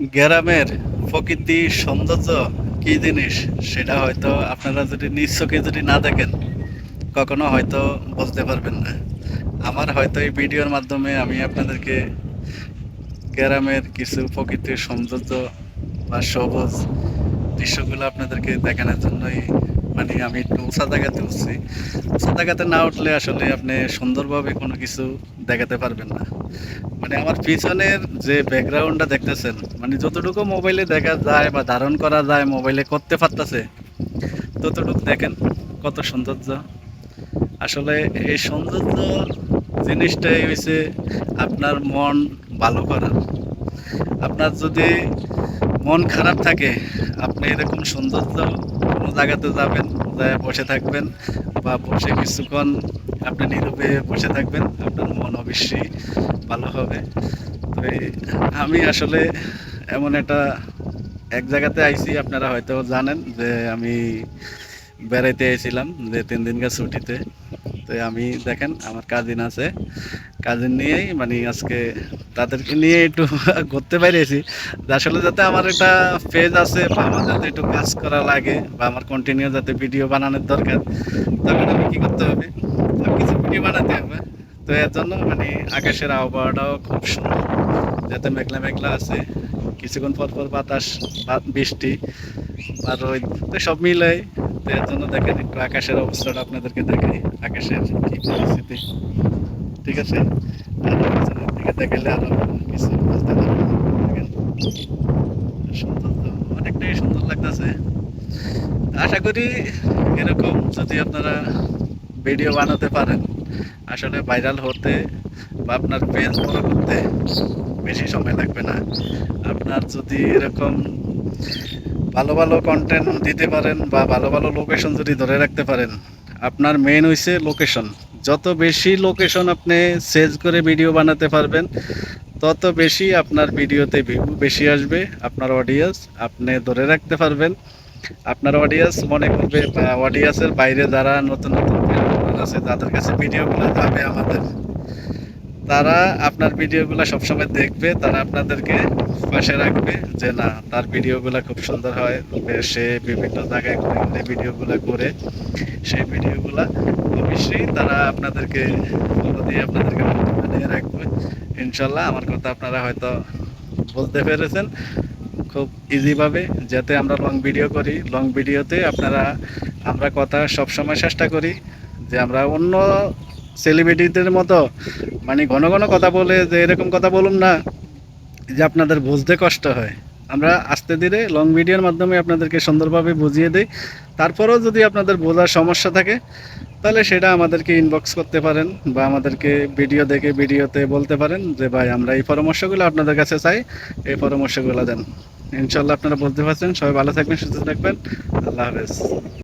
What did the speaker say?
গ্রামের প্রকৃতি, সৌন্দর্য কি জিনিস সেটা হয়তো আপনারা যদি নিজ চোখে যদি না দেখেন, কখনো হয়তো বুঝতে পারবেন না। আমার হয়তো এই ভিডিওর মাধ্যমে আমি আপনাদেরকে গ্রামের কিছু প্রকৃতির সৌন্দর্য বা সবুজ দৃশ্যগুলো আপনাদেরকে দেখানোর জন্যই মানে আমি একটু উঁচা জায়গাতে উঠছি। উঁচা জায়গাতে না উঠলে আসলে আপনি সুন্দরভাবে কোনো কিছু দেখাতে পারবেন না। মানে আমার পিছনের যে ব্যাকগ্রাউন্ডটা দেখতেছেন মানে যতটুকু মোবাইলে দেখা যায় বা ধারণ করা যায়, মোবাইলে করতে পারতেছে, ততটুকু দেখেন কত সৌন্দর্য। আসলে এই সৌন্দর্য জিনিসটাই হয়েছে আপনার মন ভালো করার। আপনার যদি মন খারাপ থাকে, আপনি এরকম সৌন্দর্য কোনো জায়গাতে যাবেন, যায় বসে থাকবেন বা বসে কিছুক্ষণ আপনি নীরবে বসে থাকবেন, আপনার মন অবশ্যই ভালো হবে। তো আমি আসলে এমন একটা, এক জায়গাতে আইছি, আপনারা হয়তো জানেন যে আমি বেড়াইতে এসেছিলাম যে তিন দিনকার ছুটিতে। তো আমি দেখেন, আমার কাজিন আছে কাজিন নিয়েই মানে আজকে তাদেরকে নিয়ে একটু ঘুরতে বেরিয়েছি। আসলে যাতে আমার একটা পেজ আছে বা আমার যাতে একটু কাজ করা লাগে বা আমার কন্টিনিউ যাতে ভিডিও বানানোর দরকার, তখন আমি কি করতে হবে? কিছু ভিডিও বানাতে হবে। তো এর জন্য মানে আকাশের আবহাওয়াটাও খুব সুন্দর। যাতে মেঘলা মেঘলা আছে, কিছুক্ষণ পর পর বাতাস বৃষ্টি, বা রোদ, তো সব মিলাই। তো এর জন্য দেখেন একটু আকাশের অবস্থাটা আপনাদেরকে দেখাই, আকাশের কি পরিস্থিতি। ঠিক আছে? দিকে আরও কিছু অনেকটাই সুন্দর লাগতেছে। আশা করি এরকম যদি আপনারা ভিডিও বানাতে পারেন, আসলে ভাইরাল হতে বা আপনার পেজ বড় করতে বেশি সময় লাগবে না। আপনার যদি এরকম ভালো ভালো কন্টেন্ট দিতে পারেন বা ভালো ভালো লোকেশন যদি ধরে রাখতে পারেন আপনার মেন হইছে লোকেশন যত বেশি লোকেশন আপনি সেজ করে ভিডিও বানাতে পারবেন, তত বেশি আপনার ভিডিওতে ভিউ বেশি আসবে, আপনার অডিয়েন্স আপনি ধরে রাখতে পারবেন। আপনার অডিয়েন্স মনে করবে অডিয়েন্সের বাইরে যারা নতুন নতুন আছে, তাদের কাছে ভিডিওগুলো যাবে আমাদের। তারা আপনার ভিডিওগুলো সবসময় দেখবে, তারা আপনাদেরকে পাশে রাখবে যে না, তার ভিডিওগুলো খুব সুন্দর হয়। সে বিভিন্ন জায়গায় ঘুরে ভিডিওগুলো করে, সেই ভিডিওগুলো অবশ্যই তারা আপনাদেরকে ফলো দিয়ে আপনাদেরকে বানিয়ে রাখবে। ইনশাল্লাহ আমার কথা আপনারা হয়তো বলতে পেরেছেন। খুব ইজিভাবে যাতে আমরা লং ভিডিও করি। লং ভিডিওতে আপনারা, আমরা কথা সবসময় চেষ্টা করি যে আমরা অন্য সেলিব্রিটিদের মতো মানে ঘন ঘন কথা বলে যে এরকম কথা বলুন না, যে আপনাদের বুঝতে কষ্ট হয়। আমরা আস্তে ধীরে লং ভিডিওর মাধ্যমে আপনাদেরকে সুন্দরভাবে বুঝিয়ে দিই। তারপরেও যদি আপনাদের বোঝার সমস্যা থাকে, তাহলে সেটা আমাদেরকে ইনবক্স করতে পারেন বা আমাদেরকে ভিডিও দেখে ভিডিওতে বলতে পারেন যে, ভাই, আমরা এই পরামর্শগুলো আপনাদের কাছে চাই, এই পরামর্শগুলো দেন। ইনশাল্লাহ আপনারা বুঝতে পারছেন। সবাই ভালো থাকবেন, সুস্থ থাকবেন। আল্লাহ হাফেজ।